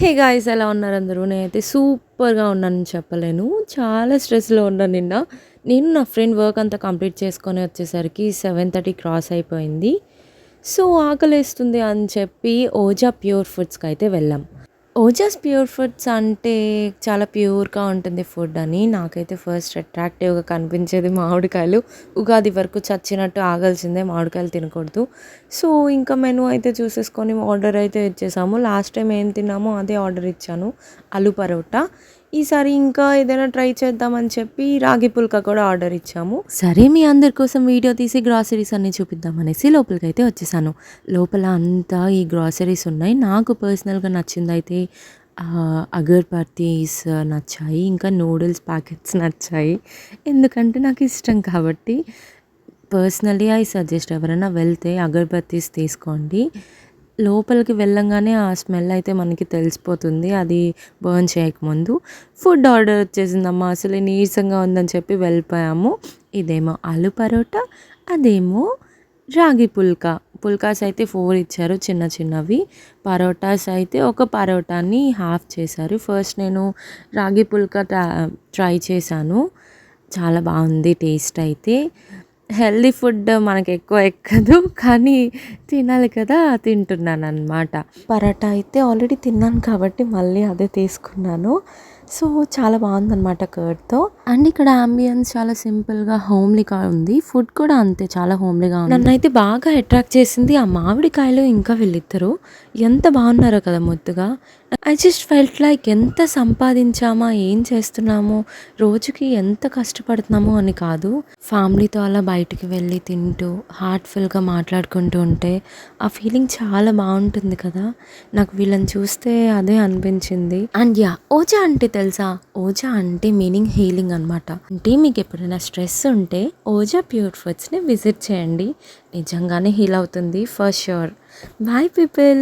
Hey guys ఎలా ఉన్నారు అందరూ? నేనైతే సూపర్గా ఉన్నానని చెప్పలేను. చాలా స్ట్రెస్లో ఉన్నాను నిన్న. నేను నా ఫ్రెండ్ వర్క్ అంతా కంప్లీట్ చేసుకొని వచ్చేసరికి సెవెన్ థర్టీ క్రాస్ అయిపోయింది. సో ఆకలేస్తుంది అని చెప్పి ఓజా ప్యూర్ ఫుడ్స్కి అయితే వెళ్ళాం. ఓజాస్ ప్యూర్ ఫుడ్స్ అంటే చాలా ప్యూర్గా ఉంటుంది ఫుడ్ అని. నాకైతే ఫస్ట్ అట్రాక్టివ్గా కనిపించేది మామిడికాయలు. ఉగాది వరకు చచ్చినట్టు ఆగాల్సిందే మామిడికాయలు తినకూడదు. సో ఇంకా మెను అయితే చూసేసుకొని ఆర్డర్ అయితే ఇచ్చేసాము. లాస్ట్ టైం ఏం తిన్నామో అదే ఆర్డర్ ఇచ్చాను. ఆలు పరోటా. ఈసారి ఇంకా ఏదైనా ట్రై చేద్దామని చెప్పి రాగి పుల్క కూడా ఆర్డర్ ఇచ్చాము. సరే మీ అందరి కోసం వీడియో తీసి గ్రాసరీస్ అన్ని చూపిద్దామనేసి లోపలికి అయితే వచ్చేసాను. లోపల అంతా ఈ గ్రాసరీస్ ఉన్నాయి. నాకు పర్సనల్గా నచ్చిందైతే అయితే అగర్బత్తీస్ నచ్చాయి ఇంకా నూడిల్స్ ప్యాకెట్స్ నచ్చాయి. ఎందుకంటే నాకు ఇష్టం కాబట్టి. పర్సనలీ ఐ సజెస్ట్ ఎవరైనా వెళ్తే అగర్బత్తీస్ తీసుకోండి. లోపలికి వెళ్ళంగానే ఆ స్మెల్ అయితే మనకి తెలిసిపోతుంది. అది బర్న్ చేయకముందు ఫుడ్ ఆర్డర్ వచ్చేసిందమ్మా. అసలు నీరసంగా ఉందని చెప్పి వెళ్ళిపోయాము. ఇదేమో ఆలు పరోటా అదేమో రాగి పుల్కా. పుల్కాస్ అయితే ఫోర్ ఇచ్చారు చిన్న చిన్నవి. పరోటాస్ అయితే ఒక పరోటాని హాఫ్ చేశారు. ఫస్ట్ నేను రాగి పుల్కా ట్రై చేశాను. చాలా బాగుంది టేస్ట్ అయితే. హెల్దీ ఫుడ్ మనకు ఎక్కువ ఎక్కదు కానీ తినాలి కదా తింటున్నాను అనమాట పరాటా అయితే ఆల్రెడీ తిన్నాను కాబట్టి మళ్ళీ అదే తీసుకున్నాను. సో చాలా బాగుందన్నమాట కర్డ్తో. అండ్ ఇక్కడ అంబియన్స్ చాలా సింపుల్గా హోమ్లీగా ఉంది. ఫుడ్ కూడా అంతే చాలా హోమ్లీగా ఉంది. నన్ను అయితే బాగా అట్రాక్ట్ చేసింది ఆ మామిడికాయలు ఇంకా వీళ్ళిద్దరు. ఎంత బాగున్నారో కదా ముద్దుగా. ఐ జస్ట్ ఫెల్ట్ లైక్ ఎంత సంపాదించామా ఏం చేస్తున్నామో రోజుకి ఎంత కష్టపడుతున్నామో అని కాదు. ఫ్యామిలీతో అలా బయటికి వెళ్ళి తింటూ హార్ట్ఫుల్గా మాట్లాడుకుంటూ ఉంటే ఆ ఫీలింగ్ చాలా బాగుంటుంది కదా. నాకు వీళ్ళని చూస్తే అదే అనిపించింది. అండ్ యా ఓజా అంటే తెలుసా? ఓజా అంటే మీనింగ్ హీలింగ్ అనమాట అంటే మీకు ఎప్పుడైనా స్ట్రెస్ ఉంటే ఓజా ప్యూర్ ఫుడ్స్ని విజిట్ చేయండి. నిజంగానే హీల్ అవుతుంది ఫర్ ష్యూర్. Bye people!